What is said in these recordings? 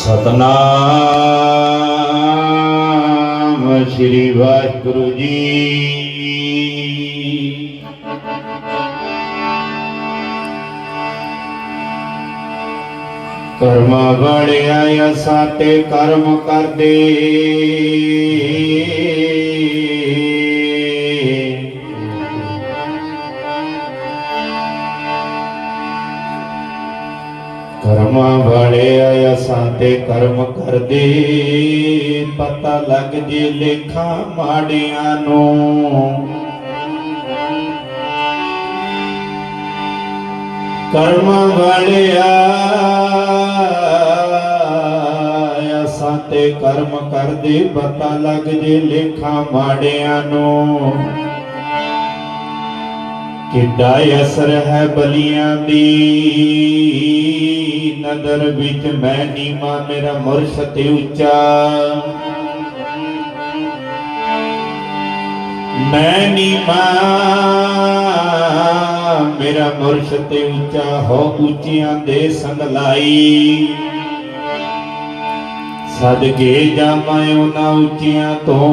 ਸਤਨਾਮ ਸ੍ਰੀ ਵਾਹਿਗੁਰੂ ਜੀ। ਕਰਮ ਵਾਲਿਆ ਅਸਾਂ ਤੇ ਕਰਮ ਕਰਦੇ। ਤੇ ਕਰਮ ਕਰਦੇ, ਪਤਾ ਲੱਗ ਜੇ ਲੇਖਾਂ ਮਾੜਿਆਂ ਨੂੰ। ਕਰਮ ਵਾਲਿਆ, ਅਸਾਂ ਤੇ ਕਰਮ ਕਰਦੇ, ਪਤਾ ਲੱਗ ਜੇ ਲੇਖਾਂ ਮਾੜਿਆਂ ਨੂੰ। ਕਿੱਡਾ ਅਸਰ ਹੈ ਬਲੀਆਂ ਦੀ? ਨਦਰ ਵਿੱਚ ਮੈਂ ਨੀਮਾ ਮੇਰਾ ਮੁਰਸ਼ਦ ਉੱਚਾ। ਮੈਂ ਨੀਮਾ ਮੇਰਾ ਮੁਰਸ਼ਦ ਉੱਚਾ, ਹੋ ਉੱਚੀਆਂ ਦੇ ਸੰਗ ਲਾਈ ਸਦਕੇ ਜਾਵਾਂ ਉਹਨਾਂ ਉੱਚੀਆਂ ਤੋਂ।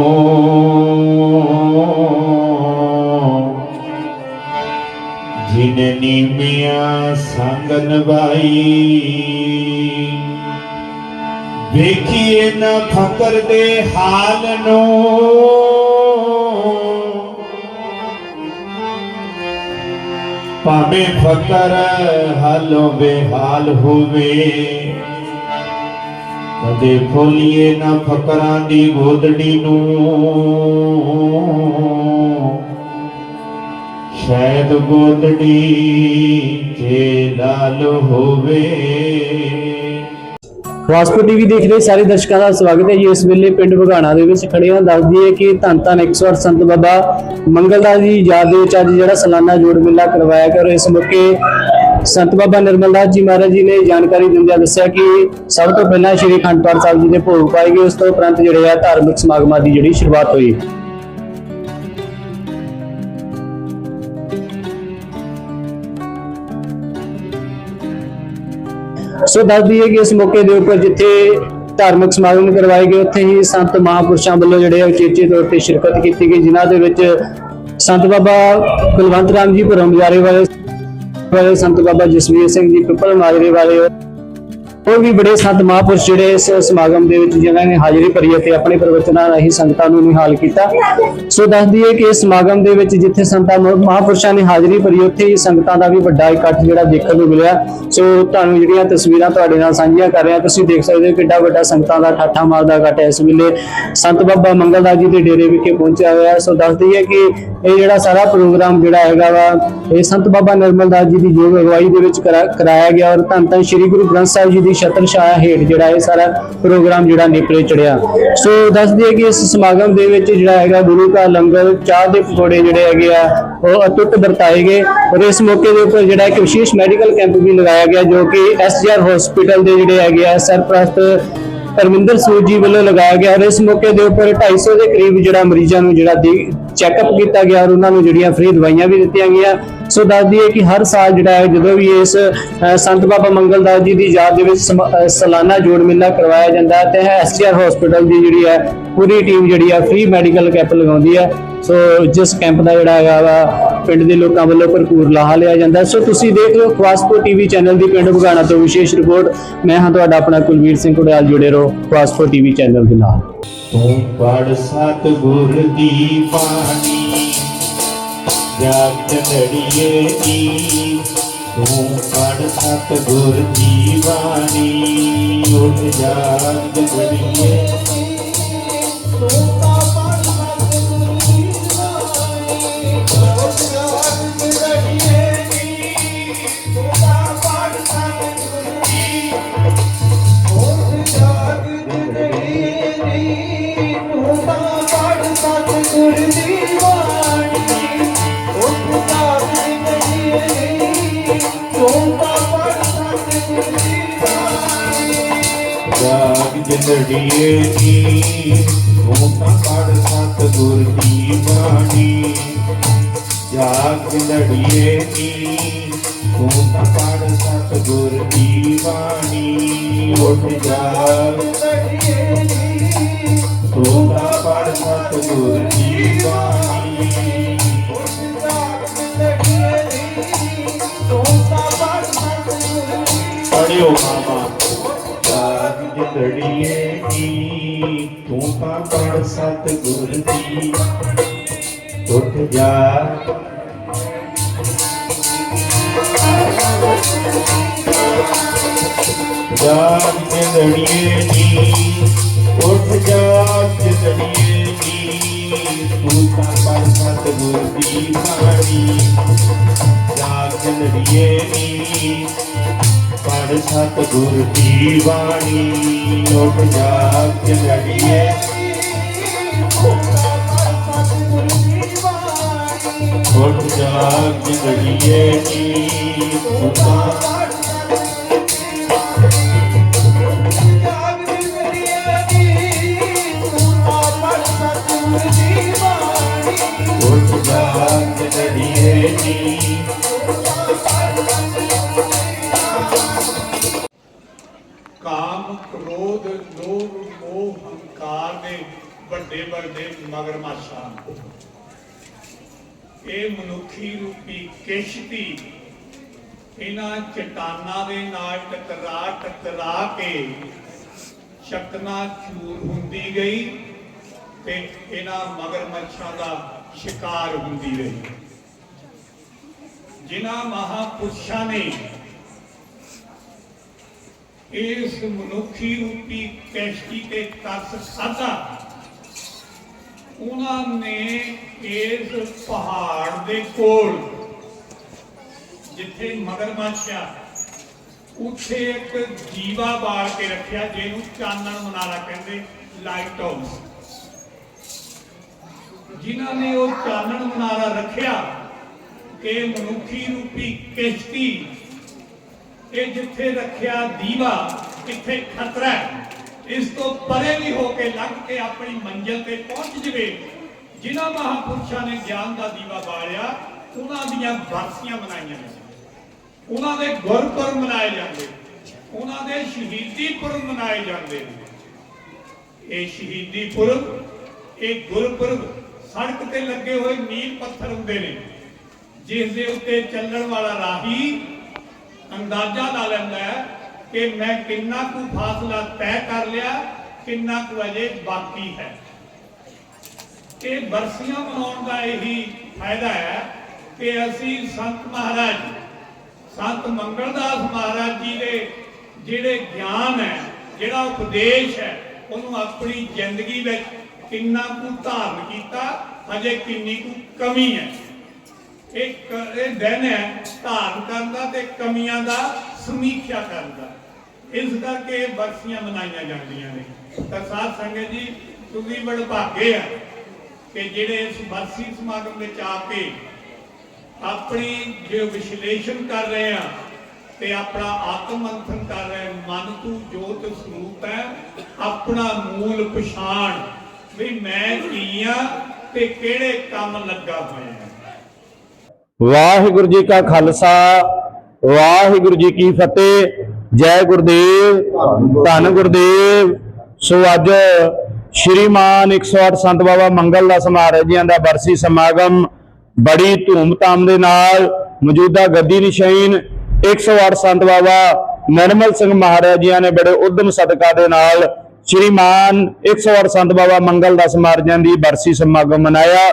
ਜਿਨੇ ਨੀਮੀਆਂ ਸੰਗ ਨਵਾਈ ਵੇਖੀਏ ਨਾ ਫਕਰ ਦੇ ਹਾਲ ਨੂੰ। ਭਾਵੇਂ ਫਕਰ ਹਾਲੋਂ ਬੇਹਾਲ ਹੋਵੇ, ਕਦੇ ਖੋਲੀਏ ਨਾ ਫਕਰਾਂ ਦੀ ਗੋਦੜੀ ਨੂੰ। ਸ਼ਾਇਦ ਗੋਦੜੀ ਜੇ ਲਾਲ ਹੋਵੇ। ਵਾਸਕੋ ਟੀਵੀ ਦੇਖ ਰਹੇ ਸਾਰੇ ਦਰਸ਼ਕਾਂ ਦਾ ਸਵਾਗਤ ਹੈ ਜੀ। ਇਸ ਵੇਲੇ ਪਿੰਡ ਬਗਾਣਾ ਦੇ ਵਿੱਚ ਖੜੇ ਹਾਂ। ਦੱਸ ਦਈਏ ਕਿ ਧੰਨ ਧੰਨ 108 ਸੰਤ ਬਾਬਾ ਮੰਗਲਦਾਸ ਜੀ ਯਾਦ ਦੇ ਵਿੱਚ ਅੱਜ ਜਿਹੜਾ ਸਾਲਾਨਾ ਜੋੜ ਮੇਲਾ ਕਰਵਾਇਆ ਗਿਆ ਔਰ ਇਸ ਮੌਕੇ ਸੰਤ ਬਾਬਾ ਨਿਰਮਲਦਾਸ ਜੀ ਮਹਾਰਾਜ ਜੀ ਨੇ ਜਾਣਕਾਰੀ ਦਿੰਦਿਆਂ ਦੱਸਿਆ ਕਿ ਸਭ ਤੋਂ ਪਹਿਲਾਂ ਸ਼੍ਰੀ ਅਖੰਡ ਸਾਹਿਬ ਜੀ ਦੇ ਭੋਗ ਪਾਏ ਗਏ। ਉਸ ਤੋਂ ਉਪਰੰਤ ਜਿਹੜੇ ਆ ਧਾਰਮਿਕ ਸਮਾਗਮਾਂ ਦੀ ਜਿਹੜੀ ਸ਼ੁਰੂਆਤ ਹੋਈ। ਸੋ ਦੱਸ ਦਈਏ ਕਿ ਇਸ ਮੌਕੇ ਦੇ ਉੱਪਰ ਜਿੱਥੇ ਧਾਰਮਿਕ ਸਮਾਗਮ ਕਰਵਾਏ ਗਏ, ਉੱਥੇ ਹੀ ਸੰਤ ਮਹਾਂਪੁਰਸ਼ਾਂ ਵੱਲੋਂ ਜਿਹੜੇ ਆ ਉਚੇਚੇ ਤੌਰ ਤੇ ਸ਼ਿਰਕਤ ਕੀਤੀ ਗਈ, ਜਿਨ੍ਹਾਂ ਦੇ ਵਿੱਚ ਸੰਤ ਬਾਬਾ ਕੁਲਵੰਤ ਰਾਮ ਜੀ ਭਰਮ ਜਾਰੇ ਵਾਲੇ ਵਾਲੇ ਸੰਤ ਬਾਬਾ ਜਸਵੀਰ ਸਿੰਘ ਜੀ ਪਿੱਪਲ ਮਾਜਰੇ ਵਾਲੇ ਹੋਰ ਵੀ ਬੜੇ ਸੰਤ ਮਹਾਂਪੁਰਸ਼ ਜਿਹੜੇ ਇਸ ਸਮਾਗਮ ਦੇ ਵਿੱਚ ਜਿਨ੍ਹਾਂ ਨੇ ਹਾਜ਼ਰੀ ਭਰੀ ਅਤੇ ਆਪਣੇ ਪ੍ਰਵਚਨਾਂ ਰਾਹੀਂ ਸੰਗਤਾਂ ਨੂੰ ਨਿਹਾਲ ਕੀਤਾ। ਸੋ ਦੱਸਦੀ ਹੈ ਕਿ ਇਸ ਸਮਾਗਮ ਦੇ ਵਿੱਚ ਜਿੱਥੇ ਸੰਤਾਂ ਮਹਾ- ਮਹਾਂਪੁਰਸ਼ਾਂ ਨੇ ਹਾਜ਼ਰੀ ਭਰੀ, ਉੱਥੇ ਹੀ ਸੰਗਤਾਂ ਦਾ ਵੀ ਵੱਡਾ ਇਕੱਠ ਜਿਹੜਾ ਦੇਖਣ ਨੂੰ ਮਿਲਿਆ। ਸੋ ਤੁਹਾਨੂੰ ਜਿਹੜੀਆਂ ਤਸਵੀਰਾਂ ਤੁਹਾਡੇ ਨਾਲ ਸਾਂਝੀਆਂ ਕਰ ਰਿਹਾ, ਤੁਸੀਂ ਦੇਖ ਸਕਦੇ ਹੋ ਕਿੱਡਾ ਵੱਡਾ ਸੰਗਤਾਂ ਦਾ ਠਾਠਾ ਮਾਰਦਾ ਇਕੱਠ ਹੈ। ਇਸ ਵੇਲੇ ਸੰਤ ਬਾਬਾ ਮੰਗਲਦਾਸ ਜੀ ਦੇ ਡੇਰੇ ਵਿਖੇ ਪਹੁੰਚਿਆ ਹੋਇਆ। ਸੋ ਦੱਸਦੀ ਹੈ ਕਿ ਇਹ ਜਿਹੜਾ ਸਾਰਾ ਪ੍ਰੋਗਰਾਮ ਜਿਹੜਾ ਹੈਗਾ ਵਾ, ਇਹ ਸੰਤ ਬਾਬਾ ਨਿਰਮਲਦਾਸ ਜੀ ਦੀ ਯੋਗ ਅਗਵਾਈ ਦੇ ਵਿੱਚ ਕਰਾਇਆ ਗਿਆ ਔਰ ਧੰਨ ਧੰਨ ਸ੍ਰੀ ਗੁਰੂ ਗ੍ਰੰਥ ਸਾਹਿਬ ਜੀ ਦੀ ਛਤਰ ਛਾਇਆ ਹੇਠ ਜਿਹੜਾ ਇਹ ਸਾਰਾ ਪ੍ਰੋਗਰਾਮ ਜਿਹੜਾ ਨੇਪਰੇ ਚੜਿਆ। ਸੋ ਦੱਸ ਦਈਏ ਕਿ ਇਸ ਸਮਾਗਮ ਦੇ ਵਿੱਚ ਜਿਹੜਾ ਹੈਗਾ ਗੁਰੂ ਕਾ ਲੰਗਰ, ਚਾਹ ਦੇ ਪਕੌੜੇ ਜਿਹੜੇ ਹੈਗੇ ਆ, ਉਹ ਅਤੁੱਟ ਵਰਤਾਏ ਗਏ ਔਰ ਇਸ ਮੌਕੇ ਦੇ ਉੱਪਰ ਜਿਹੜਾ ਇੱਕ ਵਿਸ਼ੇਸ਼ ਮੈਡੀਕਲ ਕੈਂਪ ਵੀ ਲਗਾਇਆ ਗਿਆ ਜੋ ਕਿ ਐਸਜੀਆਰ ਹਸਪੀਟਲ ਦੇ ਜਿਹੜੇ ਹੈਗੇ ਆ ਸਰਪ੍ਰਸਤ ਪਰਮਿੰਦਰ ਸੂਦ ਜੀ ਵੱਲੋਂ ਲਗਾਇਆ ਗਿਆ ਔਰ ਇਸ ਮੌਕੇ ਦੇ ਉੱਪਰ 250 ਦੇ ਕਰੀਬ ਜਿਹੜਾ ਮਰੀਜ਼ਾਂ ਨੂੰ ਜਿਹੜਾ ਚੈੱਕਅਪ ਕੀਤਾ ਗਿਆ ਔਰ ਉਹਨਾਂ ਨੂੰ ਜਿਹੜੀਆਂ ਫ੍ਰੀ ਦਵਾਈਆਂ ਵੀ ਦਿੱਤੀਆਂ ਗਈਆਂ। ਸੋ ਦੱਸਦੀ ਹੈ ਕਿ ਹਰ ਸਾਲ ਜਿਹੜਾ ਹੈ ਜਦੋਂ ਵੀ ਇਸ ਸੰਤ ਬਾਬਾ ਮੰਗਲਦਾਸ ਜੀ ਦੀ ਯਾਦ ਦੇ ਵਿੱਚ ਸਾਲਾਨਾ ਜੋੜ ਮੇਲਾ ਕਰਵਾਇਆ ਜਾਂਦਾ ਹੈ ਤੇ ਐਸਜੀਆਰ ਹਸਪੀਟਲ ਦੀ ਜਿਹੜੀ ਹੈ ਪੂਰੀ ਟੀਮ ਜਿਹੜੀ ਆ ਫ੍ਰੀ ਮੈਡੀਕਲ ਕੈਂਪ ਲਗਾਉਂਦੀ ਹੈ। ਸੋ ਜਿਸ ਕੈਂਪ ਦਾ ਜਿਹੜਾ ਹੈਗਾ ਵਾ ਪਿੰਡ ਦੇ ਲੋਕਾਂ ਵੱਲੋਂ ਭਰਪੂਰ ਲਾਹਾ ਲਿਆ ਜਾਂਦਾ ਸੋ ਤੁਸੀਂ ਦੇਖ ਰਹੇ ਹੋ ਖਵਾਸਪੋ ਟੀਵੀ ਚੈਨਲ ਦੀ ਪਿੰਡ ਬੁਗਾਣਾ ਤੋਂ ਵਿਸ਼ੇਸ਼ ਰਿਪੋਰਟ। ਮੈਂ ਹਾਂ ਤੁਹਾਡਾ ਆਪਣਾ ਕੁਲਵੀਰ ਸਿੰਘ ਕੁੜਿਆਲ ਜੁੜੇ ਰਹੋ ਖਵਾਸਪੋ ਟੀਵੀ ਚੈਨਲ ਦੇ ਨਾਲ। ਤੂੰ ਪੜ ਸਤ ਗੁਰ ਦੀ ਬਾਣੀ ਜਾਗ ਚੜੀਏ ਦੀ ਤੂੰ ਪੜ ਸਤ ਗੁਰ ਦੀ ਬਾਣੀ ਉੱਠ ਜਾਗ ਚੜੀਏ ਜਾਗ ਜੜੀਏ ਤੂੰ ਤਾਂ ਪੜ ਸਤ ਗੁਰ ਦੀ ਬਾਣੀ। ਜਾਗ ਲੜੀਏ ਨੀ ਤੂੰ ਤਾਂ ਪੜ ਸਤਿਗੁਰ ਦੀ ਬਾਣੀ। ਉੱਠ ਜਾਗ ਤੂੰ ਤਾਂ ਪੜ ਸਤਿਗੁਰ ਦੀ ਬਾਣੀ ਪੜਿਓ ਮਾਮਾ ਤੂੰ ਤਾਂ ਪੜ ਸਤਿਗੁਰ ਦੀ ਉੱਠ ਜਾ ਜਾਗ ਜਿਤੜੀਏ ਨੀ ਉੱਠ ਜਾਗ ਜਿਤੜੀਏ ਨੀ ਤੂੰ ਤਾਂ ਪੜ ਸਤਿਗੁਰ ਦੀ ਬਾਣੀ ਜਾਗ ਜਿਤੜੀਏ ਨੀ ਪੜ ਸਤਿਗੁਰ ਦੀ ਬਾਣੀ ਉੱਠ ਜਾਗ ਜਿਤੜੀਏ ਉੱਠ ਜਾਗ ਜਿਤੜੀਏ ਨੀ ਤੂੰ ਤਾਂ ਉੱਠ ਜਾਗ ਜਿਤੜੀਏ ਨੀ ਕਾਮ, ਕ੍ਰੋਧ, ਲੋਭ, ਮੋਹ, ਹੰਕਾਰ ਦੇ ਵੱਡੇ ਵੱਡੇ ਮਗਰਮੱਛਾਂ ਇਹ ਮਨੁੱਖੀ ਰੂਪੀ ਕਿਸ਼ਤੀ ਇਹਨਾਂ ਚਟਾਨਾਂ ਦੇ ਨਾਲ ਟਕਰਾ ਟਕਰਾ ਕੇ ਸ਼ਕਨਾ ਚੂਰ ਹੁੰਦੀ ਗਈ ਤੇ ਇਹਨਾਂ ਮਗਰਮੱਛਾਂ ਦਾ ਸ਼ਿਕਾਰ ਹੁੰਦੀ ਰਹੀ ਜਿਨ੍ਹਾਂ ਮਹਾਪੁਰਸ਼ਾਂ ਨੇ ਇਸ ਮਨੁੱਖੀ ਰੂਪੀ ਕੈਸ਼ਤੀ ਤੇ ਤਰਸ ਖਾਧਾ ਉਹਨਾਂ ਨੇ ਇਸ ਪਹਾੜ ਦੇ ਕੋਲ, ਜਿੱਥੇ ਮਗਰਮੱਛ ਆ ਉੱਥੇ ਇੱਕ ਜੀਵਾ ਬਾਲ ਕੇ ਰੱਖਿਆ, ਜਿਹਨੂੰ ਚਾਨਣ ਮਨਾਰਾ ਕਹਿੰਦੇ ਲਾਈਟ ਹਾਊਸ ਜਿਨ੍ਹਾਂ ਨੇ ਉਹ ਚਾਨਣ ਮਨਾਰਾ ਰੱਖਿਆ, ਕਿ ਮਨੁੱਖੀ ਰੂਪੀ ਕਿਸ਼ਤੀ, ਇਹ ਜਿੱਥੇ ਰੱਖਿਆ ਦੀਵਾ, ਇੱਥੇ ਖਤਰਾ ਹੈ। ਇਸ ਤੋਂ ਪਰੇ ਵੀ ਹੋ ਕੇ ਲੰਘ ਕੇ ਆਪਣੀ ਮੰਜ਼ਿਲ ਤੇ ਪਹੁੰਚ ਜਵੇ, ਜਿਨ੍ਹਾਂ ਮਹਾਪੁਰਸ਼ਾਂ ਨੇ ਗਿਆਨ ਦਾ ਦੀਵਾ ਬਾਲਿਆ, ਉਹਨਾਂ ਦੀਆਂ ਬਰਸੀਆਂ ਮਨਾਈਆਂ ਜਾਂਦੀਆਂ। ਉਹਨਾਂ ਦੇ ਗੁਰਪੁਰਬ ਮਨਾਏ ਜਾਂਦੇ, ਉਹਨਾਂ ਦੇ ਸ਼ਹੀਦੀ ਪੁਰਬ ਮਨਾਏ ਜਾਂਦੇ। ਨੇ ਇਹ ਸ਼ਹੀਦੀ ਪੁਰਬ, ਇਹ ਗੁਰਪੁਰਬ ਸੜਕ ਤੇ ਲੱਗੇ ਹੋਏ ਮੀਲ ਪੱਥਰ ਹੁੰਦੇ ਨੇ, ਜਿਸ ਦੇ ਉੱਤੇ ਚੱਲਣ ਵਾਲਾ ਰਾਹੀ ਅੰਦਾਜ਼ਾ ਲਾ ਲੈਂਦਾ ਹੈ ਕਿ ਮੈਂ ਕਿੰਨਾ ਕੁ ਫਾਸਲਾ ਤੈਅ ਕਰ ਲਿਆ, ਕਿੰਨਾ ਕੁ ਅਜੇ ਬਾਕੀ ਹੈ। ਇਹ ਬਰਸੀਆਂ ਮਨਾਉਣ ਦਾ ਇਹੀ ਫਾਇਦਾ ਹੈ ਕਿ ਅਸੀਂ ਸੰਤ ਮਹਾਰਾਜ, ਸੰਤ ਮੰਗਲਦਾਸ ਮਹਾਰਾਜ ਜੀ ਦੇ ਜਿਹੜੇ ਗਿਆਨ ਹੈ, ਜਿਹੜਾ ਉਪਦੇਸ਼ ਹੈ, ਉਹਨੂੰ ਆਪਣੀ ਜ਼ਿੰਦਗੀ ਵਿੱਚ ਕਿੰਨਾ ਕੁ ਧਾਰਨ ਕੀਤਾ ਅਜੇ ਕਿੰਨੀ ਕੁ ਕਮੀ ਹੈ। ਇਹ ਇਹ ਦਿਨ ਹੈ ਧਾਰਨ ਕਰਨ ਦਾ ਤੇ ਕਮੀਆਂ ਦਾ ਸਮੀਖਿਆ ਕਰਦਾ ਇਸ ਕਰਕੇ ਬਰਸੀਆਂ ਮਨਾਈਆਂ ਜਾਂਦੀਆਂ ਨੇ। ਤਾਂ ਸਾਧ ਸੰਗਤ ਜੀ, ਤੁਸੀਂ ਬੜੇ ਭਾਗੇ ਆ ਕਿ ਜਿਹੜੇ ਇਸ ਬਰਸੀ ਸਮਾਗਮ ਵਿੱਚ ਆ ਕੇ ਆਪਣੀ ਜੋ ਵਿਸ਼ਲੇਸ਼ਣ ਕਰ ਰਹੇ ਆ ਤੇ ਆਪਣਾ ਆਤਮ ਮੰਥਨ ਕਰ ਰਹੇ ਮਨ ਤੂੰ ਜੋਤ ਸਰੂਪ ਹੈ, ਆਪਣਾ ਮੂਲ ਪਛਾਣ ਵੀ ਮੈਂ ਕੀ ਆ ਤੇ ਕਿਹੜੇ ਕੰਮ ਲੱਗਾ ਹੋਇਆ ਵਾਹਿਗੁਰੂ ਜੀ ਕਾ ਖਾਲਸਾ ਵਾਹਿਗੁਰੂ ਜੀ ਕੀ ਫਤਿਹ, ਜੈ ਗੁਰਦੇਵ, ਧੰਨ ਗੁਰਦੇਵ। ਸੋ ਅੱਜ ਸ਼੍ਰੀਮਾਨ 108 ਸੰਤ ਬਾਬਾ ਮੰਗਲ ਦਾਸ ਮਹਾਰਾਜ ਜੀਆਂ ਦਾ ਬਰਸੀ ਸਮਾਗਮ ਬੜੀ ਧੂਮ ਧਾਮ ਦੇ ਨਾਲ ਮੌਜੂਦਾ ਗੱਦੀ ਨਿਸ਼ਾਨ 108 ਸੰਤ ਬਾਬਾ ਨਰਮਲ ਸਿੰਘ ਮਹਾਰਾਜ ਜੀਆਂ ਨੇ ਬੜੇ ਉਦਮ ਸਦਕਾ ਦੇ ਨਾਲ ਸ਼੍ਰੀਮਾਨ 108 ਸੰਤ ਬਾਬਾ ਮੰਗਲ ਦਾਸ ਮਹਾਰਾਜਾਂ ਦੀ ਬਰਸੀ ਸਮਾਗਮ ਮਨਾਇਆ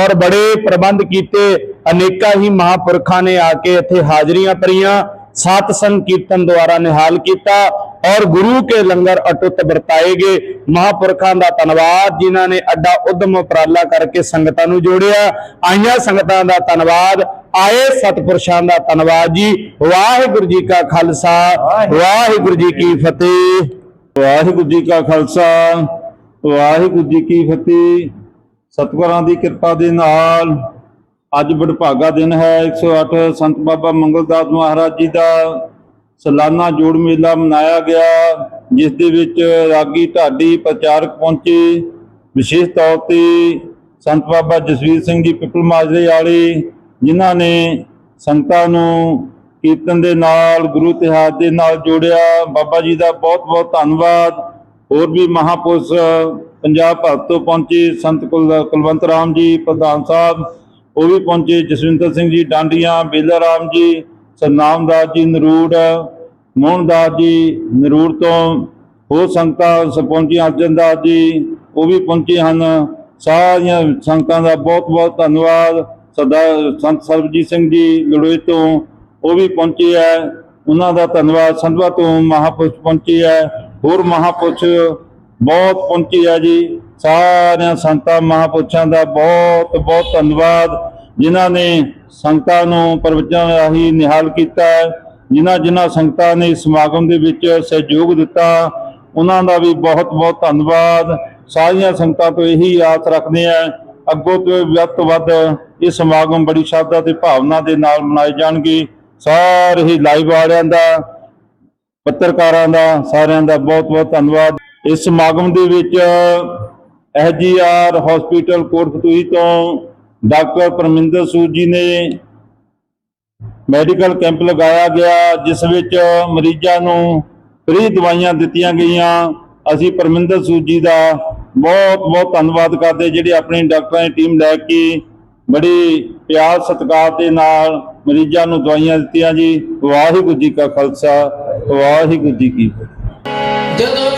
ਔਰ ਬੜੇ ਪ੍ਰਬੰਧ ਕੀਤੇ। ਅਨੇਕਾਂ ਹੀ ਮਹਾਪੁਰਖਾਂ ਨੇ ਆ ਕੇ ਇੱਥੇ ਹਾਜ਼ਰੀਆਂ ਭਰੀਆਂ ਸਤ ਸੰਗ ਕੀਰਤਨ ਦੁਆਰਾ ਨਿਹਾਲ ਕੀਤਾ ਔਰ ਗੁਰੂ ਕੇ ਲੰਗਰ ਅਟੁੱਟ ਵਰਤਾਏ ਗਏ। ਮਹਾਪੁਰਖਾਂ ਦਾ ਧੰਨਵਾਦ ਜਿਨ੍ਹਾਂ ਨੇ ਅੱਡਾ ਉਦਮ ਉਪਰਾਲਾ ਕਰਕੇ ਸੰਗਤਾਂ ਨੂੰ ਜੋੜਿਆ। ਆਈਆਂ ਸੰਗਤਾਂ ਦਾ ਧੰਨਵਾਦ ਆਏ ਸਤਿਪੁਰਸ਼ਾਂ ਦਾ ਧੰਨਵਾਦ ਜੀ। ਵਾਹਿਗੁਰੂ ਜੀ ਕਾ ਖਾਲਸਾ ਵਾਹਿਗੁਰੂ ਜੀ ਕੀ ਫਤਿਹ। ਵਾਹਿਗੁਰੂ ਜੀ ਕਾ ਖਾਲਸਾ, ਵਾਹਿਗੁਰੂ ਜੀ ਕੀ ਫਤਿਹ। ਸਤਿਗੁਰਾਂ ਦੀ ਕਿਰਪਾ ਦੇ ਨਾਲ ਅੱਜ ਬੜਭਾਗਾ ਦਿਨ ਹੈ 108 ਸੰਤ ਬਾਬਾ ਮੰਗਲਦਾਸ ਮਹਾਰਾਜ ਜੀ ਦਾ ਸਾਲਾਨਾ ਜੋੜ ਮੇਲਾ ਮਨਾਇਆ ਗਿਆ, ਜਿਸ ਦੇ ਵਿੱਚ ਰਾਗੀ ਢਾਡੀ ਪ੍ਰਚਾਰਕ ਪਹੁੰਚੇ। ਵਿਸ਼ੇਸ਼ ਤੌਰ ਤੇ ਸੰਤ ਬਾਬਾ ਜਸਵੀਰ ਸਿੰਘ ਜੀ, ਪਿੱਪਲ ਮਾਜਰੇ ਵਾਲੇ, ਜਿਨ੍ਹਾਂ ਨੇ ਸੰਗਤਾਂ ਨੂੰ ਕੀਰਤਨ ਦੇ ਨਾਲ, ਗੁਰੂ ਇਤਿਹਾਸ ਦੇ ਨਾਲ ਜੋੜਿਆ। ਬਾਬਾ ਜੀ ਦਾ ਬਹੁਤ ਬਹੁਤ ਧੰਨਵਾਦ। ਹੋਰ ਵੀ ਮਹਾਪੁਰਸ਼ ਪੰਜਾਬ ਭਰ ਤੋਂ ਪਹੁੰਚੇ ਸੰਤ ਕੁਲ- ਕੁਲਵੰਤ ਰਾਮ ਜੀ, ਪ੍ਰਧਾਨ ਸਾਹਿਬ, ਉਹ ਵੀ ਪਹੁੰਚੇ। ਜਸਵਿੰਦਰ ਸਿੰਘ ਜੀ, ਡਾਂਡੀਆਂ, ਬੇਲਾ ਰਾਮ ਜੀ, ਸਰਨਾਮ ਦਾਸ ਜੀ, ਨਰੂੜ ਮੋਹਨਦਾਸ ਜੀ, ਨਰੂੜ ਤੋਂ ਹੋਰ ਸੰਗਤਾਂ ਸ- ਪਹੁੰਚੀਆਂ ਅਰਜਨ ਦਾਸ ਜੀ, ਉਹ ਵੀ ਪਹੁੰਚੇ ਹਨ। ਸਾਰੀਆਂ ਸੰਗਤਾਂ ਦਾ ਬਹੁਤ ਬਹੁਤ ਧੰਨਵਾਦ। ਸਰਦਾਰ ਸੰਤ ਸਰਬਜੀਤ ਸਿੰਘ ਜੀ ਲੜੋਏ ਤੋਂ ਉਹ ਵੀ ਪਹੁੰਚੇ ਹੈ ਉਹਨਾਂ ਦਾ ਧੰਨਵਾਦ। ਸੰਧਵਾ ਤੋਂ ਮਹਾਪੁਰਸ਼ ਪਹੁੰਚੇ ਹੈ ਹੋਰ ਮਹਾਪੁਰਸ਼ ਬਹੁਤ ਪਹੁੰਚੇ ਹੈ ਜੀ। ਸਾਰਿਆਂ ਸੰਤਾਂ, ਮਹਾਪੁਰਸ਼ਾਂ ਦਾ ਬਹੁਤ ਬਹੁਤ ਧੰਨਵਾਦ। ਜਿਨ੍ਹਾਂ ਨੇ ਸੰਗਤਾਂ ਨੂੰ ਪ੍ਰਵਚਨ ਰਾਹੀਂ ਨਿਹਾਲ ਕੀਤਾ। ਹੈ ਜਿਨ੍ਹਾਂ ਜਿਨ੍ਹਾਂ ਸੰਗਤਾਂ ਨੇ ਸਮਾਗਮ ਦੇ ਵਿੱਚ ਸਹਿਯੋਗ ਦਿੱਤਾ, ਉਹਨਾਂ ਦਾ ਵੀ ਬਹੁਤ ਬਹੁਤ ਧੰਨਵਾਦ। ਸਾਰੀਆਂ ਸੰਗਤਾਂ ਤੋਂ ਇਹੀ ਆਸ ਰੱਖਦੇ ਆ, ਅੱਗੋਂ ਤੋਂ ਵੱਧ ਤੋਂ ਵੱਧ ਇਹ ਸਮਾਗਮ ਬੜੀ ਸ਼ਰਧਾ ਤੇ ਭਾਵਨਾ ਦੇ ਨਾਲ ਮਨਾਏ ਜਾਣਗੇ। ਸਾਰੇ ਹੀ ਲਾਈਵ ਵਾਲਿਆਂ ਦਾ, ਪੱਤਰਕਾਰਾਂ ਦਾ, ਸਾਰਿਆਂ ਦਾ ਬਹੁਤ ਬਹੁਤ ਧੰਨਵਾਦ। ਇਸ ਸਮਾਗਮ ਦੇ ਵਿੱਚ ਐਸਜੀਆਰ ਹਸਪੀਟਲ ਕੋਟਪਤੂਈ ਤੋਂ ਡਾਕਟਰ ਪਰਮਿੰਦਰ ਸੂਦ ਜੀ ਨੇ ਮੈਡੀਕਲ ਕੈਂਪ ਲਗਾਇਆ ਗਿਆ, ਜਿਸ ਵਿੱਚ ਮਰੀਜ਼ਾਂ ਨੂੰ ਫ੍ਰੀ ਦਵਾਈਆਂ ਦਿੱਤੀਆਂ ਗਈਆਂ। ਅਸੀਂ ਪਰਮਿੰਦਰ ਸੂਦ ਜੀ ਦਾ ਬਹੁਤ ਬਹੁਤ ਧੰਨਵਾਦ ਕਰਦੇ ਜਿਹੜੇ ਆਪਣੀ ਡਾਕਟਰਾਂ ਦੀ ਟੀਮ ਲੈ ਕੇ ਬੜੀ ਪਿਆਰ ਸਤਿਕਾਰ ਦੇ ਨਾਲ ਮਰੀਜ਼ਾਂ ਨੂੰ ਦਵਾਈਆਂ ਦਿੱਤੀਆਂ ਜੀ। ਵਾਹਿਗੁਰੂ ਜੀ ਕਾ ਖਾਲਸਾ ਵਾਹਿਗੁਰੂ ਜੀ ਕੀ ਫਤਿਹ। ਜਦੋਂ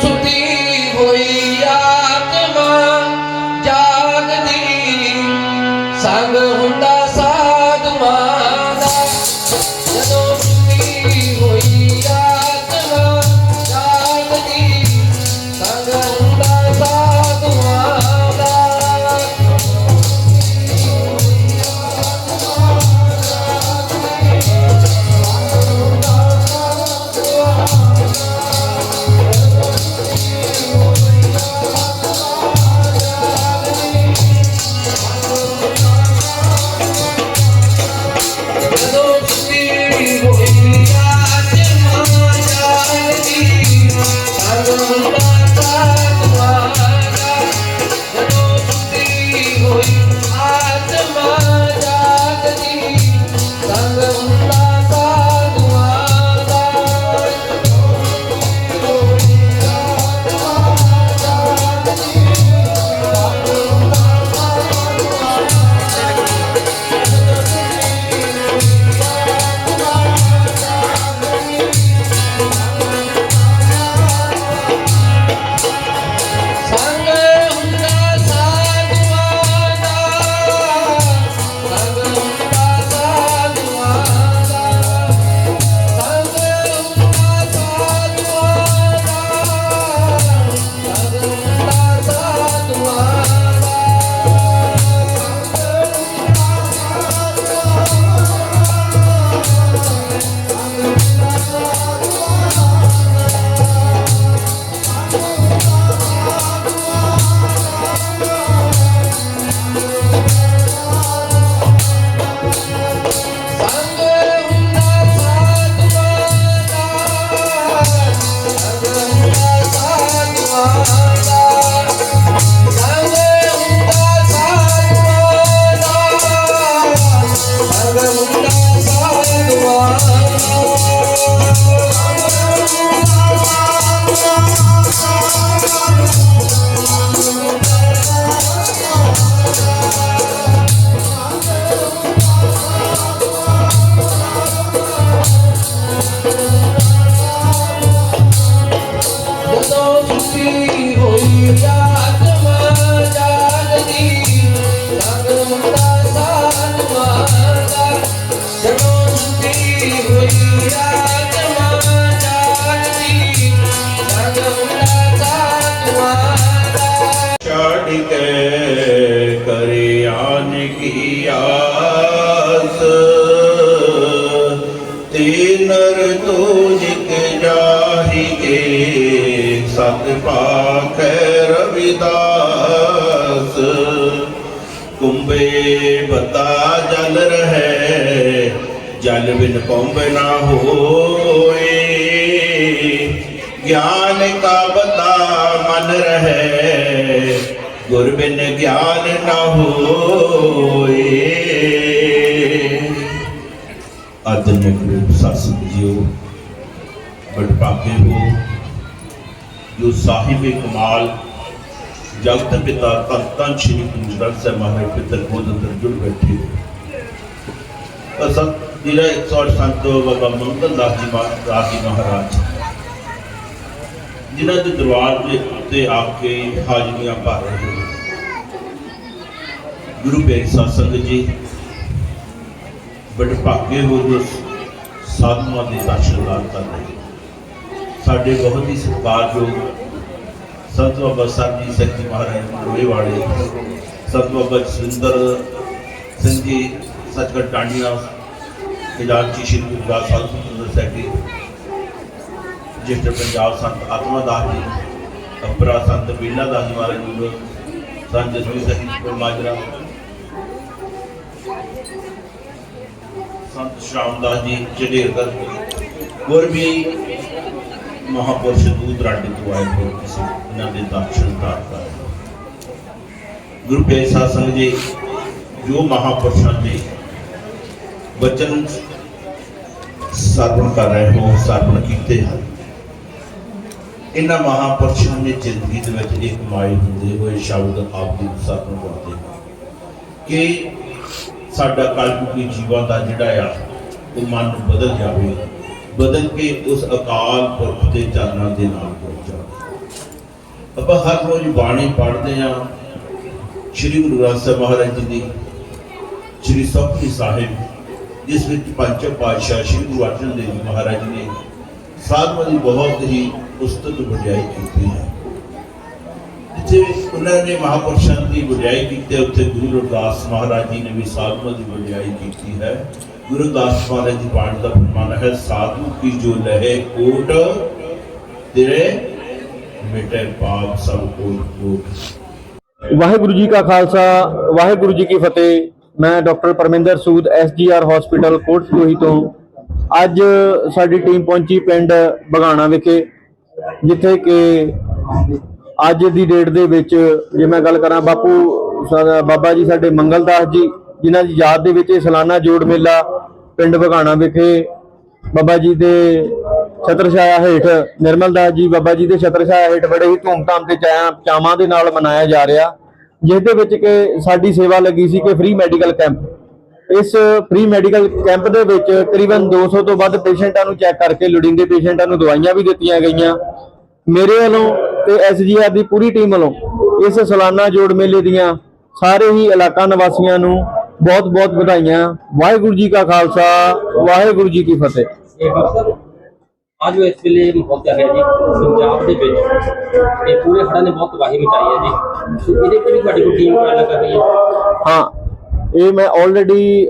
ਨਾਥ ਪਾਖੈ ਰਵਿਦਾਸ ਕੁੰਬੇ ਬਤਾ ਜਲ ਰਹੇ, ਜਲ ਬਿਨ ਪੰਬ ਨਾ ਹੋਏ। ਗਿਆਨ ਕਾ ਬਤਾ ਮਨ ਰਹੇ, ਗੁਰ ਬਿਨ ਗਿਆਨ ਨਾ ਹੋਏ। ਆਦਨਿਕ ਰੂਪ ਸਾਸੂ ਜੀਓ ਬਟ ਪਾਪੇ ਹੋ। ਜੋ ਸਾਹਿਬ ਕਮਾਲ ਜਗਤ ਪਿਤਾ ਧੰਨ ਧੰਨ ਸ਼੍ਰੀ ਗੁਰੂ ਗ੍ਰੰਥ ਸਾਹਿਬ ਮਹਾਰਾਜ ਪਿਤਰ ਕੋਲ ਅੰਦਰ ਜੁੜ ਬੈਠੇ ਅਸਤ ਜਿਹੜਾ 108 ਸੰਤ ਬਾਬਾ ਮੰਗਲ ਦਾਸ ਜੀ ਮਹਾਰਾਜ ਜੀ ਮਹਾਰਾਜ, ਜਿਨ੍ਹਾਂ ਦੇ ਦਰਬਾਰ ਦੇ ਉੱਤੇ ਆ ਕੇ ਹਾਜ਼ਰੀਆਂ ਭਰ ਰਹੇ ਗੁਰੂ ਪਿਆਰੀ ਸਾਧ ਸੰਗਤ ਜੀ, ਬੜੇ ਭਾਗੇ ਹੋ ਜੋ ਸਾਧੂਆਂ ਦੇ ਦਰਸ਼ਨ ਕਰ ਰਹੇ ਸਾਡੇ ਬਹੁਤ ਹੀ ਸਤਿਕਾਰਯੋਗ ਸੰਤ ਬਾਬਾ ਸਾਹਿਬ ਜੀ ਸੱਚੀ ਮਹਾਰਾਜ ਮੋਏ ਵਾਲੇ, ਸੰਤ ਬਾਬਾ ਜਸਵਿੰਦਰ ਸਿੰਘ ਜੀ ਸੱਚਗੜ ਟਾਂਡੀਆਂ ਖਜ਼ਾਨਚੀ ਸ਼੍ਰੀ ਗੁਰੂ ਗ੍ਰੰਥ ਸਾਹਿਬ ਸੁੰਦਰ ਸੈਕਟਰੀ ਜਿਸਟਰ ਪੰਜਾਬ ਸੰਤ ਆਤਮਾ ਦਾਸ ਜੀ, ਅਪਰਾ ਸੰਤ ਬੀਲਾ ਦਾਸ ਜੀ ਮਹਾਰਾਜ ਜੀ, ਸੰਤ ਜਸਵੀਰ ਸਿੰਘ ਜੀ ਮਾਜਰਾ ਸੰਤ ਸ਼ਾਮਦਾਸ ਜੀ ਚੜੇਰਗੜ ਹੋਰ ਵੀ ਮਹਾਪੁਰਸ਼ ਦੂਰ ਰਾਡੇ ਤੋਂ ਆਏ ਹੋ ਕਿਸੇ ਇਹਨਾਂ ਦੇ ਦਰਸ਼ਨ ਕਰ ਗੁਰੂ ਪਿਆਰੇ ਸਾਧ ਸੰਗਤ ਜੀ, ਜੋ ਮਹਾਪੁਰਸ਼ਾਂ ਦੇ ਵਚਨ ਸਰਵਣ ਕਰ ਰਹੇ ਹੋ ਸਰਵਣ ਕੀਤੇ ਹਨ, ਇਹਨਾਂ ਮਹਾਪੁਰਸ਼ਾਂ ਨੇ ਜ਼ਿੰਦਗੀ ਦੇ ਵਿੱਚ ਇੱਕ ਮਾਈ ਹੁੰਦੇ ਹੋਏ ਸ਼ਬਦ ਆਪ ਦੀ ਸਰਵਣ ਕਰਦੇ ਹਨ ਕਿ ਸਾਡਾ ਕਲਯੁਗੀ ਜੀਵਨ ਦਾ ਜਿਹੜਾ ਆ, ਉਹ ਮਨ ਨੂੰ ਬਦਲ ਜਾਵੇ। ਬਦਲ ਕੇ ਉਸ ਅਕਾਲ ਪੁਰਖ ਦੇ ਚਰਨਾਂ ਦੇ ਨਾਲ ਜੁੜ ਆਪਾਂ ਹਰ ਰੋਜ਼ ਬਾਣੀ ਪੜ੍ਹਦੇ ਆ ਸ੍ਰੀ ਗੁਰੂ ਗ੍ਰੰਥ ਸਾਹਿਬ ਮਹਾਰਾਜ ਜੀ ਦੀ ਸ੍ਰੀ ਸਤਿ ਸਾਹਿਬ ਜਿਸ ਵਿੱਚ ਪੰਜ ਪਾਤਸ਼ਾਹ ਸ੍ਰੀ ਗੁਰੂ ਅਰਜਨ ਦੇਵ ਜੀ ਮਹਾਰਾਜ ਨੇ ਸਾਧੂਆਂ ਦੀ ਬਹੁਤ ਹੀ ਉਸਤਤ ਵਡਿਆਈ ਕੀਤੀ ਹੈ। ਜਿੱਥੇ ਉਹਨਾਂ ਨੇ ਮਹਾਪੁਰਸ਼ਾਂ ਦੀ ਵਡਿਆਈ ਕੀਤੀ ਹੈ, ਉੱਥੇ ਗੁਰੂ ਰਵਿਦਾਸ ਮਹਾਰਾਜ ਜੀ ਨੇ ਵੀ ਸਾਧੂਆਂ ਦੀ ਵਡਿਆਈ ਕੀਤੀ ਹੈ। ਗੁਰੂ ਰਵਿਦਾਸ ਮਹਾਰਾਜ ਦੀ ਬਾਣੀ ਦਾ ਫਰਮਾਨ ਹੈ, ਸਾਧੂ ਕੀ ਜੋ ਲਹੇ ਕੋਟ, ਤੇਰੇ ਮਿਟੇ ਪਾਪ ਸਭ ਕੋਟ ਕੋਟ। ਵਾਹਿਗੁਰੂ ਜੀ ਕਾ ਖਾਲਸਾ, ਵਾਹਿਗੁਰੂ ਜੀ ਕੀ ਫਤਿਹ। ਮੈਂ doctor Parminder Sood SGR hospital ਕੋਟਸ਼ਲੋਹੀ ਤੋਂ। ਅੱਜ ਸਾਡੀ ਟੀਮ ਪਹੁੰਚੀ ਪਿੰਡ ਬਗਾਣਾ ਵਿਖੇ, ਜਿੱਥੇ ਕਿ ਅੱਜ ਦੀ ਡੇਟ ਦੇ ਵਿੱਚ ਜੇ ਮੈਂ ਗੱਲ ਕਰਾਂ, ਬਾਪੂ ਬਾਬਾ ਜੀ, ਸਾਡੇ ਮੰਗਲਦਾਸ ਜੀ ਜਿਨ੍ਹਾਂ ਦੀ ਯਾਦ ਦੇ ਵਿੱਚ ਇਹ ਸਾਲਾਨਾ ਜੋੜ ਮੇਲਾ ਪਿੰਡ ਬਗਾਣਾ ਵਿਖੇ ਬਾਬਾ ਜੀ ਦੇ ਛਤਰਛਾਇਆ ਹੇਠ, ਨਿਰਮਲ ਦਾਸ ਜੀ ਬਾਬਾ ਜੀ ਦੇ ਛਤਰਛਾਇਆ ਹੇਠ ਬੜੇ ਹੀ ਧੂਮਧਾਮ ਤੇ ਚਾਵਾਂ ਦੇ ਨਾਲ ਮਨਾਇਆ ਜਾ ਰਿਹਾ ਜਿਸ ਦੇ ਵਿੱਚ ਕਿ ਸਾਡੀ ਸੇਵਾ ਲੱਗੀ ਸੀ ਕਿ ਫ੍ਰੀ ਮੈਡੀਕਲ ਕੈਂਪ ਇਸ ਫ੍ਰੀ ਮੈਡੀਕਲ ਕੈਂਪ ਦੇ ਵਿੱਚ ਕਰੀਬਨ 200 ਤੋਂ ਵੱਧ ਪੇਸ਼ੈਂਟਾਂ ਨੂੰ ਚੈੱਕ ਕਰਕੇ ਲੋੜੀਂਦੇ ਪੇਸ਼ੈਂਟਾਂ ਨੂੰ ਦਵਾਈਆਂ ਵੀ ਦਿੱਤੀਆਂ ਗਈਆਂ। ਮੇਰੇ ਵੱਲੋਂ ਤੇ ਐਸਜੀਆਰ ਦੀ ਪੂਰੀ ਟੀਮ ਵੱਲੋਂ ਇਸ ਸਾਲਾਨਾ ਜੋੜ ਮੇਲੇ ਦੀਆਂ ਸਾਰੇ ਹੀ ਇਲਾਕਾ ਨਿਵਾਸੀਆਂ ਨੂੰ ਬਹੁਤ-ਬਹੁਤ ਵਧਾਈਆਂ। ਵਾਹਿਗੁਰੂ ਜੀ ਕਾ ਖਾਲਸਾ ਵਾਹਿਗੁਰੂ ਜੀ ਕੀ ਫਤਿਹ। ਅੱਜ ਇਸ ਵੇਲੇ ਮਾਹੌਲ ਚੱਲ ਰਿਹਾ ਜੀ ਪੰਜਾਬ ਦੇ ਵਿੱਚ। ਤੇ ਪੂਰੇ ਹੜ੍ਹਾਂ ਨੇ ਬਹੁਤ ਤਬਾਹੀ ਮਚਾਈ ਹੈ ਜੀ। ਸੋ ਇਹਦੇ ਤੇ ਵੀ ਤੁਹਾਡੀ ਕੋਈ ਟੀਮ ਗੱਲ ਕਰ ਰਹੀ ਹੈ? ਹਾਂ ਇਹ ਮੈਂ ਆਲਰੇਡੀ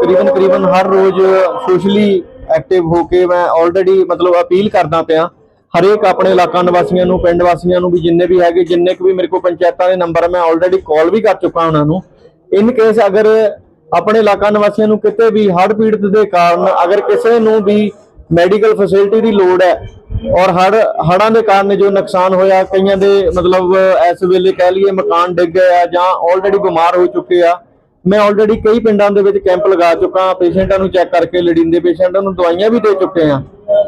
ਕਰੀਬਨ ਕਰੀਬਨ ਹਰ ਰੋਜ਼ ਸੋਸ਼ਲੀ ਐਕਟਿਵ ਹੋ ਕੇ ਮੈਂ ਆਲਰੇਡੀ ਮਤਲਬ ਅਪੀਲ ਕਰਦਾ ਪਿਆ। ਹਰੇਕ ਆਪਣੇ ਇਲਾਕਾ ਨਿਵਾਸੀਆਂ ਨੂੰ ਪਿੰਡ ਵਾਸੀਆਂ ਨੂੰ ਵੀ ਜਿੰਨੇ ਵੀ ਹੈਗੇ ਜਿੰਨੇ ਕੁ ਵੀ ਮੇਰੇ ਕੋਲ ਪੰਚਾਇਤਾਂ ਦੇ ਨੰਬਰ ਮੈਂ ਆਲਰੇਡੀ ਕਾਲ ਵੀ ਕਰ ਚੁੱਕਾ ਉਹਨਾਂ ਨੂੰ। ਇਨ ਕੇਸ ਅਗਰ ਆਪਣੇ ਇਲਾਕਾ ਨਿਵਾਸੀਆਂ ਨੂੰ ਕਿਤੇ ਵੀ ਹੜ੍ਹ ਪੀੜਤ ਦੇ ਕਾਰਨ ਅਗਰ ਕਿਸੇ ਨੂੰ ਵੀ ਮੈਡੀਕਲ ਫੈਸਿਲਿਟੀ ਦੀ ਲੋੜ ਹੈ ਔਰ ਹੜ ਹੜਾਂ ਦੇ ਕਾਰਨ ਜੋ ਨੁਕਸਾਨ ਹੋਇਆ, ਕਈਆਂ ਦੇ ਮਤਲਬ ਇਸ ਵੇਲੇ ਕਹਿ ਲਈਏ ਮਕਾਨ ਡਿੱਗ ਗਏ ਆ ਜਾਂ ਆਲਰੇਡੀ ਬਿਮਾਰ ਹੋ ਚੁੱਕੇ ਆ ਮੈਂ ਆਲਰੇਡੀ ਕਈ ਪਿੰਡਾਂ ਦੇ ਵਿੱਚ ਕੈਂਪ ਲਗਾ ਚੁੱਕਾ ਪੇਸ਼ੈਂਟਾਂ ਨੂੰ ਚੈੱਕ ਕਰਕੇ ਲੋੜੀਂਦੇ ਪੇਸ਼ੈਂਟਾਂ ਨੂੰ ਦਵਾਈਆਂ ਵੀ ਦੇ ਚੁੱਕੇ ਆ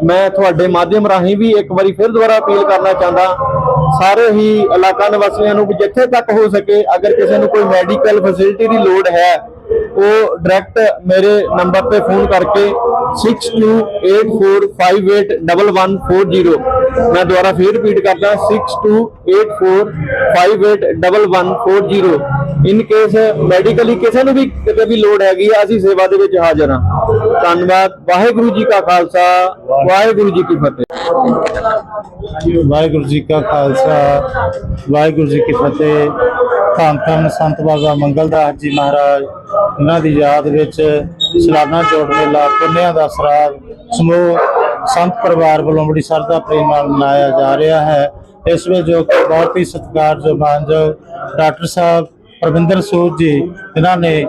ਮੈਂ ਤੁਹਾਡੇ ਮਾਧਿਅਮ ਰਾਹੀਂ ਵੀ ਇੱਕ ਵਾਰੀ ਫਿਰ ਦੁਬਾਰਾ ਅਪੀਲ ਕਰਨਾ ਚਾਹੁੰਦਾ ਸਾਰੇ ਹੀ ਇਲਾਕਾ ਨਿਵਾਸੀਆਂ ਨੂੰ ਵੀ ਜਿੱਥੇ ਤੱਕ ਹੋ ਸਕੇ, ਅਗਰ ਕਿਸੇ ਨੂੰ ਕੋਈ ਮੈਡੀਕਲ ਫੈਸਿਲਿਟੀ ਦੀ ਲੋੜ ਹੈ, ਉਹ ਡਾਇਰੈਕਟ ਮੇਰੇ ਨੰਬਰ ਤੇ ਫੋਨ ਕਰਕੇ 6284581140 ਮੈਂ ਦੁਬਾਰਾ ਫੇਰ ਰਿਪੀਟ ਕਰਦਾ 6284581140 ਇਨ ਕੇਸ ਮੈਡੀਕਲੀ ਕਿਸੇ ਨੂੰ ਵੀ ਕਿਤੇ ਵੀ ਲੋੜ ਹੈਗੀ ਆ, ਅਸੀਂ ਸੇਵਾ ਦੇ ਵਿੱਚ ਹਾਜ਼ਰ ਹਾਂ। ਧੰਨਵਾਦ। ਵਾਹਿਗੁਰੂ ਜੀ ਕਾ ਖਾਲਸਾ, ਵਾਹਿਗੁਰੂ ਜੀ ਕੀ ਫਤਿਹ। ਵਾਹਿਗੁਰੂ ਜੀ ਕਾ ਖਾਲਸਾ, ਵਾਹਿਗੁਰੂ ਜੀ ਕੀ ਫਤਿਹ। ਧੰਨ ਧੰਨ ਸੰਤ ਬਾਬਾ ਮੰਗਲਦਾਸ ਜੀ ਮਹਾਰਾਜ ਉਹਨਾਂ ਦੀ ਯਾਦ ਵਿੱਚ ਸਲਾਨਾ ਜੋੜ ਮੇਲਾ, ਪੁੰਨਿਆਂ ਦਾ ਸਰਾਧ ਸਮੂਹ ਸੰਤ ਪਰਿਵਾਰ ਵੱਲੋਂ ਬੜੀ ਸ਼ਰਧਾ ਪ੍ਰੇਮ ਨਾਲ ਮਨਾਇਆ ਜਾ ਰਿਹਾ ਹੈ। ਇਸ ਵਿੱਚ ਜੋ ਬਹੁਤ ਹੀ ਸਤਿਕਾਰਯੋਗ ਮਾਨਯੋਗ ਡਾਕਟਰ ਸਾਹਿਬ ਪ੍ਰਵਿੰਦਰ ਸੂਦ ਜੀ, ਜਿਨ੍ਹਾਂ ਨੇ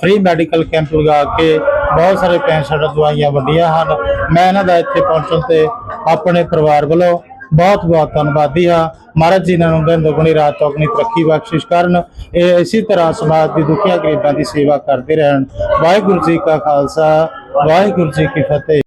ਫ੍ਰੀ ਮੈਡੀਕਲ ਕੈਂਪ ਲਗਾ ਕੇ ਬਹੁਤ ਸਾਰੇ ਪੈਂਸਠ ਦਵਾਈਆਂ ਵੰਡੀਆਂ ਹਨ। ਮੈਂ ਇਹਨਾਂ ਦਾ ਇੱਥੇ ਪਹੁੰਚਣ ਤੇ ਆਪਣੇ ਪਰਿਵਾਰ ਵੱਲੋਂ ਬਹੁਤ ਬਹੁਤ ਧੰਨਵਾਦੀ ਹਾਂ। ਮਹਾਰਾਜ ਜੀ ਇਹਨਾਂ ਨੂੰ ਦਿਨ ਦੁਗਣੀ, ਰਾਤ ਚੌਗਣੀ ਤਰੱਕੀ ਬਖਸ਼ਿਸ਼ ਕਰਨ। ਇਹ ਇਸੇ ਤਰ੍ਹਾਂ ਸਮਾਜ ਦੀ ਦੁਖੀਆਂ ਗਰੀਬਾਂ ਦੀ ਸੇਵਾ ਕਰਦੇ ਰਹਿਣ। ਵਾਹਿਗੁਰੂ ਜੀ ਕਾ ਖਾਲਸਾ, ਵਾਹਿਗੁਰੂ ਜੀ ਕੀ ਫਤਿਹ।